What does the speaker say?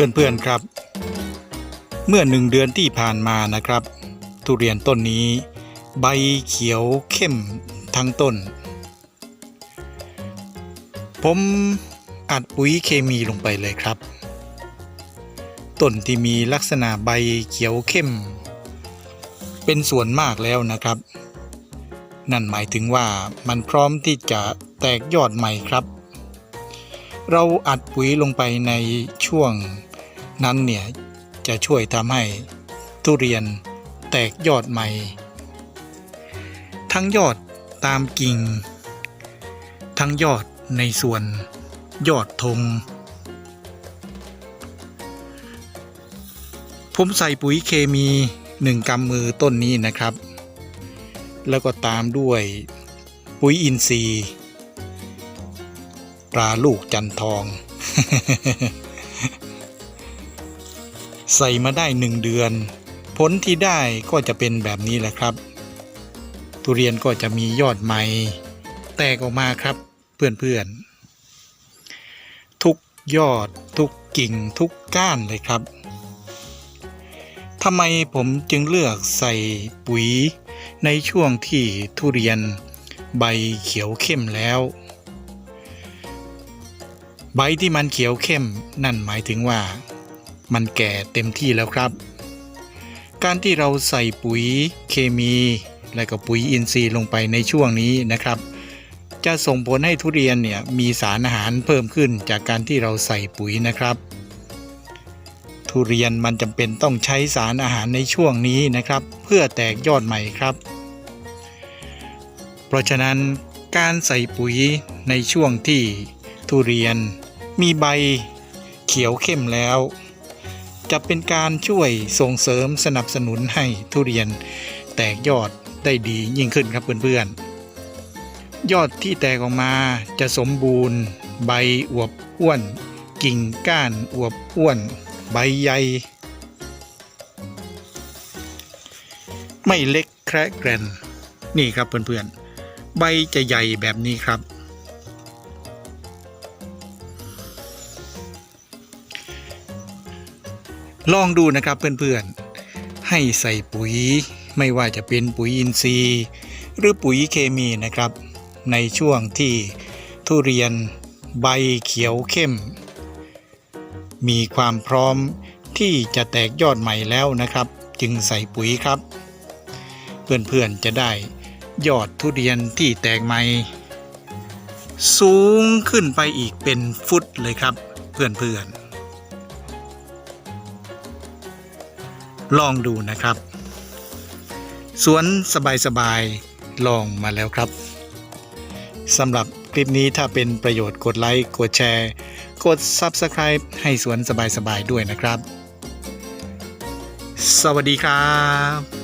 พื่อนๆครับ เมื่อหนึ่งเดือนที่ผ่านมานะครับ ทุเรียนต้นนี้ ใบเขียวเข้มทั้งต้น ผมอัดปุ๋ยเคมีลงไปเลยครับ ต้นที่มีลักษณะใบเขียวเข้ม เป็นส่วนมากแล้วนะครับ นั่นหมายถึงว่ามันพร้อมที่จะแตกยอดใหม่ครับเราอัดปุ๋ยลงไปในช่วง นั้นเนี่ยจะช่วยทำให้ทุเรียนแตกยอดใหม่ ทั้งยอดตามกิ่ง ทั้งยอดในส่วนยอดธงผมใส่ปุ๋ยเคมีหนึ่งกำมือต้นนี้นะครับ แล้วก็ตามด้วยปุ๋ยอินทรีย์ปลาลูกจันทอง ใส่มาได้หนึ่งเดือน ผลที่ได้ก็จะเป็นแบบนี้แหละครับ ทุเรียนก็จะมียอดใหม่ แตกออกมาครับเพื่อนๆ ทุกยอดทุกกิ่งทุกก้านเลยครับทำไมผมจึงเลือกใส่ปุ๋ยในช่วงที่ทุเรียนใบเขียวเข้มแล้ว ใบที่มันเขียวเข้มนั่นหมายถึงว่า มันแก่เต็มที่แล้วครับ การที่เราใส่ปุ๋ยเคมี และก็ปุ๋ยอินทรีย์ลงไปในช่วงนี้นะครับ จะส่งผลให้ทุเรียนเนี่ยมีสารอาหารเพิ่มขึ้นจากการที่เราใส่ปุ๋ยนะครับ ทุเรียนมันจำเป็นต้องใช้สารอาหารในช่วงนี้นะครับ เพื่อแตกยอดใหม่ครับ เพราะฉะนั้นการใส่ปุ๋ยในช่วงที่ทุเรียนมีใบเขียวเข้มแล้ว จะเป็นการช่วยส่งเสริมสนับสนุนให้ทุเรียนแตกยอดได้ดียิ่งขึ้นครับเพื่อนๆ ยอดที่แตกออกมาจะสมบูรณ์ ใบอวบอ้วน กิ่งก้านอวบอ้วน ใบใหญ่ไม่เล็กแคระแกรนนี่ครับเพื่อนๆ ใบจะใหญ่แบบนี้ครับ ลองดูนะครับเพื่อนๆ ให้ใส่ปุ๋ย ไม่ว่าจะเป็นปุ๋ยอินทรีย์ หรือปุ๋ยเคมีนะครับ ในช่วงที่ทุเรียนใบเขียวเข้ม มีความพร้อมที่จะแตกยอดใหม่แล้วนะครับ จึงใส่ปุ๋ยครับ เพื่อนๆจะได้ยอดทุเรียนที่แตกใหม่สูงขึ้นไปอีกเป็นฟุตเลยครับ เพื่อนๆ ลองดูนะครับ สวนสบายๆลองมาแล้วครับสำหรับคลิปนี้ถ้าเป็นประโยชน์กดไลค์กดแชร์ กด Subscribe ให้สวนสบายๆด้วยนะครับ สวัสดีครับ